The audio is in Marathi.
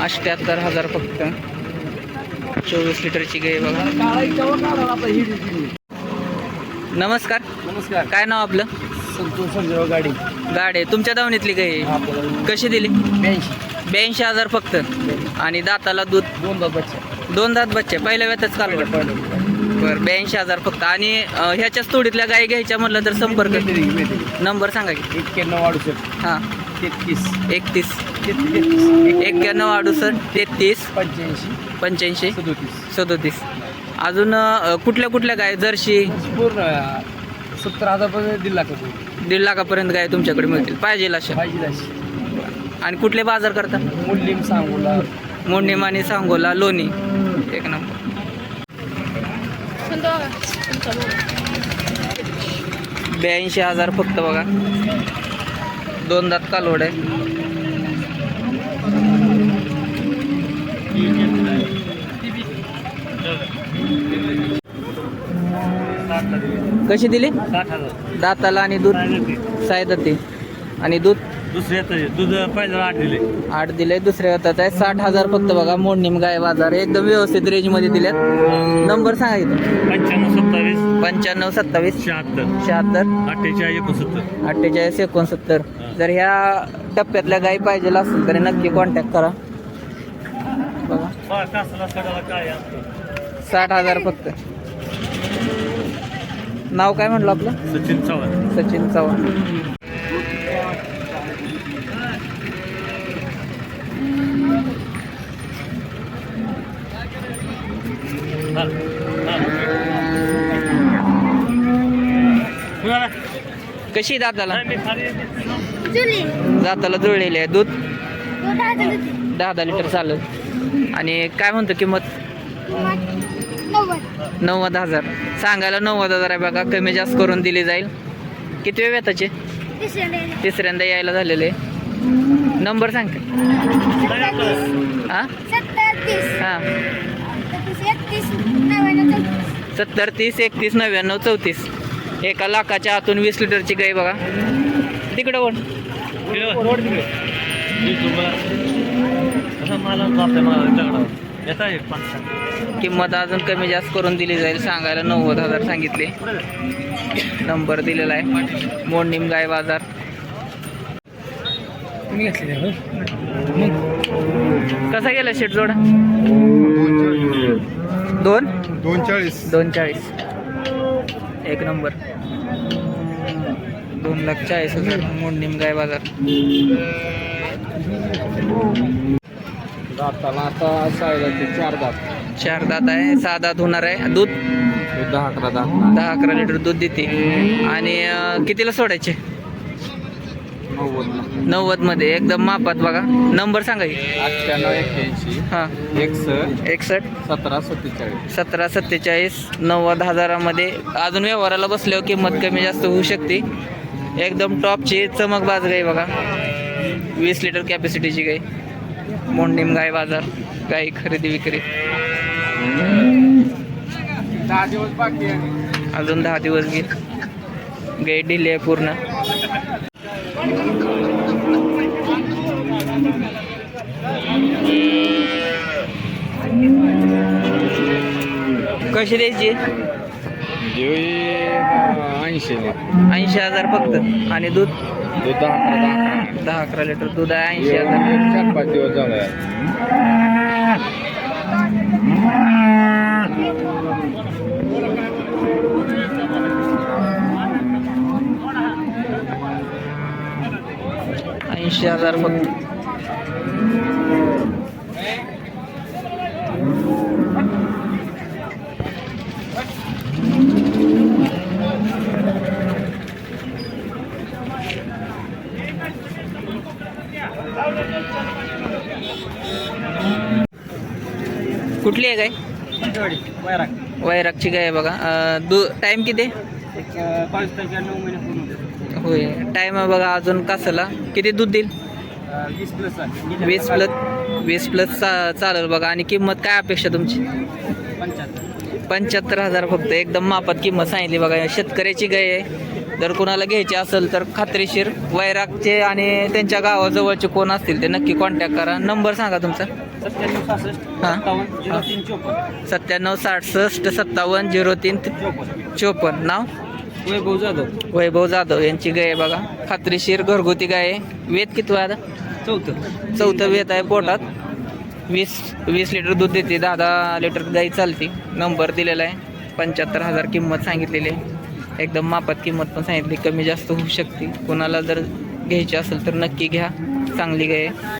अष्ट्याहत्तर हजार फक्त. चोवीस लिटरची गाय बघा. नमस्कार. नमस्कार. काय नाव आपलं? संतोष संजय गाडी. गाडी. तुमच्या दावणीतली गाय. कशी दिली? ब्याऐंशी. ब्याऐंशी हजार फक्त. आणि दाताला दूध? दोन दात बच्चे. दोन दात बच्चे. पहिल्या वेळातच काल बरं ब्याऐंशी हजार फक्त. आणि ह्याच्याच तोडीतल्या गाय घ्यायच्या म्हटलं तर संपर्क. नंबर सांगा की. हां. तेहतीस एकतीस. एक्क्याण्णव अडुसष्ट तेहतीस. पंच्याऐंशी. पंच्याऐंशी. सदोतीस. सदोतीस. अजून अं, कुठल्या कुठल्या गाय जर्शी पूर्ण सत्तर हजार पर्यंत दिला का तू दीड लाखापर्यंत गाय तुमच्याकडे मिळतील. पाहिजे अशा पाहिजे अशी आणि कुठले बाजार करता? मुलीम सांगूला. मोडणीमानी सांगोला लोणी. एक नंबर. ब्याऐंशी हजार फक्त बघा. दोन दात कालवड आहे. कशी दिली? दाताला आणि दूध? सायदती आणि दूध? दुसऱ्या दूध आठ दिले. आठ दिले दुसऱ्या आहे. साठ हजार फक्त बघा मोडणीम गाय बाजार. एकदम व्यवस्थित रेंजमध्ये दिल्यात. नंबर सांगा इथं. पंच्याण्णव सत्तावीस. पंच्याण्णव सत्तावीस. शहात्तर. शहात्तर. अठ्ठेचाळीस एकोणसत्तर. अठ्ठेचाळीस एकोणसत्तर. जर ह्या टप्प्यातल्या गायी पाहिजे असेल तरी नक्की कॉन्टॅक्ट करा. बघा. काय साठ हजार फक्त. नाव काय म्हटलं आपलं? सचिन चव्हाण. सचिन चव्हाण. कशी दाताला? दाताला जुळलेली आहे. दूध? दहा दहा लिटर. चालेल. आणि काय म्हणतो किंमत? नव्वद. हजार. सांगायला नव्वद हजार आहे बघा. कमी जास्त करून दिली जाईल. किती वेळ त्याचे तिसऱ्यांदा यायला. झालेले. नंबर सांग. हां? हां. सत्तर तीस एकतीस नव्याण्णव चौतीस. एका लाखाच्या आतून वीस लिटरची गाय बघा. तिकडं कोण? किंमत अजून कमी जास्त करून दिली जाईल सांगायला नव्वद हजार सांगितले. नंबर दिलेला आहे. मोडणीम गाय बाजार. कसा गेला शेट जोडा? दोन दोन चाळीस. दोन चाळीस. एक नंबर. दोन लाख चाळीस हजार मोडणीम गाय बाजार. दाताला आता चार दात. चार दात आहे सहा दात होणार आहे. दूध? दहा अकरा दात. दहा अकरा लिटर दूध देते. आणि अं, कितीला सोडायचे? नव्वद नव्वदमध्ये एकदम मापात बघा. नंबर सांगा की. अठ्ठ्याण्णव एक्क्याऐंशी हां. एकसष्ट एकसष्ट. सतरा सत्तेचाळीस. सतरा सत्तेचाळीस नव्वद हजारामध्ये. अजून व्यवहाराला बसल्यावर किंमत कमी जास्त होऊ शकते. एकदम टॉपची चमक बाज गाई बघा. वीस लिटर कॅपॅसिटीची गाई. मोंडीम गाय बाजार गाई खरेदी विक्री. अजून दहा दिवस घेईल गाई ढिली आहे पूर्ण. कशी द्यायची? ऐंशी ऐंशी हजार फक्त. आणि दूध? दूध दहा अकरा दहा दहा अकरा लिटर दूध आहे ऐंशी हजार. चार पाच दिवस झाले. ऐंशी हजार फक्त. कुठली आहे गाय वैरागची गाय आहे बघा. दू टाईम किती? तारखेला नऊ महिने पूर्ण. होय. टाईम आहे बघा अजून कसाला किती दूध देईल? वीस प्लस वीस प्लस वीस प्लस चा चालेल बघा. आणि किंमत काय अपेक्षा तुमची? पंच्याहत्तर. पंच्याहत्तर हजार फक्त. एकदम मापात किंमत सांगितली बघा. शेतकऱ्याची गाय आहे. जर कोणाला घ्यायचे असेल तर खात्रीशीर वैरागचे आणि त्यांच्या गावाजवळचे कोण असतील ते नक्की कॉन्टॅक्ट करा. नंबर सांगा तुमचा. हां. सत्तावन्न झिरो तीन चोपन्न. सत्त्याण्णव साठसष्ट सत्तावन्न झिरो तीन चोपन्न. नाव? वैभव जाधव. वैभव जाधव यांची गाय आहे बघा. खात्रीशीर घरगुती गाय आहे. वेद किती आता? चौथं. चौथं वेत आहे पोटात. वीस वीस लिटर दूध देते. दहा दहा लिटर गाई चालते. नंबर दिलेला आहे. पंच्याहत्तर हजार किंमत सांगितलेली आहे. एकदम मापात किंमत पण सांगितली. कमी जास्त होऊ शकते. कोणाला जर घ्यायची असेल तर नक्की घ्या. चांगली गाय